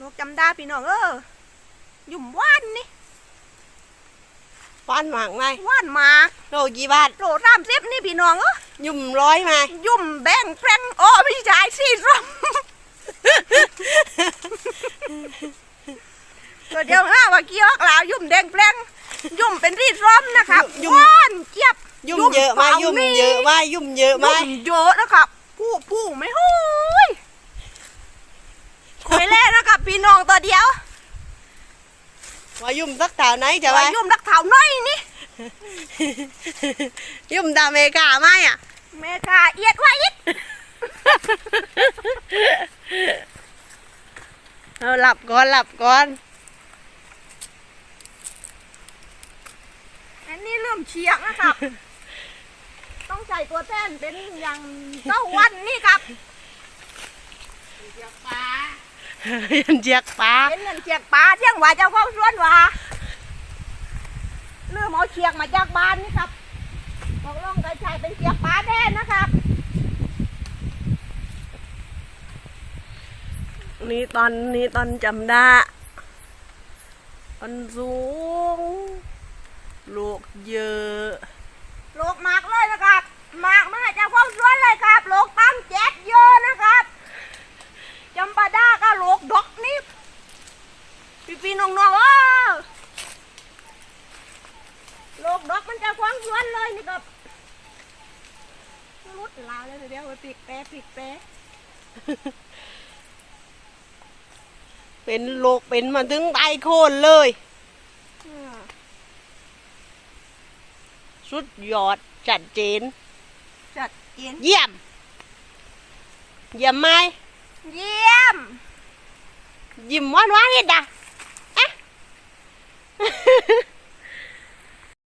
นกจำได้พี่น้องเออยุ่มว่านนี่ป้อนหมากไหมว่านหมากโลกี่บาทโหลสามสิบนี่พี่น้องเออยุ่มร้อยไหมยุ่มแบงแปรงโอ้ไม่ใช่สีส้มตัวเดียวห้าว่าเกี่ยวกล่าวยุ่มแดงแปรงยุ่มเป็นรีดร้อมนะครับว่านเจี๊ยบยุ่มเยอะไหมยุ่มเยอะไหมยุ่มเยอะไหมยุ่มเยอะนะครับผู้ผู้ไม่หูยคุยเล่นนะครับ พี่น้องตัวเดียว ว่ายุ่มสักแถวไหนจะไปว่ายุ่มนักเถาน้อยนี่ยุ่มดาเมกาไหมอะแม่ค่ะเอียดว่าอิดเอาหลับก่อนหลับก่อน อันนี้เริ่มเชียงนะครับ ต้องใส่ตัวแท่นเป็นอย่างเต้าวันนี่ครับยั นเจียกปลาเป็นเงินเชียกปลาเที่ยงว่าเจ้าเข้าสวนว่าเริ่มเอาเชียกมาจากบ้านนี่ครับบอกลองกระชายเป็นเชียกปลาแทนนะครับ นี่ตอนนี้ตอนจำได้ตอนสูงลูกเยอะโลกหมากเลยนะครับหมากมาจากเข้าสวนเลยครับโลกตั้งแจ๊ดเยอะนะครับจำปาด้าก็โลกดอกนี่พี่พี่ๆ น้องๆเออโลกดอกมันจะควางสวนเลยนี่ครับรุดลาวเลยเดี๋ยวไปปีกแปรปีกแปรเป็นโลกเป็นมาถึงใต้โคนเลยอืมสุดยอดจัดเจน จัดเจนเยี่ยม เยี่ยมไหมเยี่ยม ยิ้มหวานหวานๆนิดอะ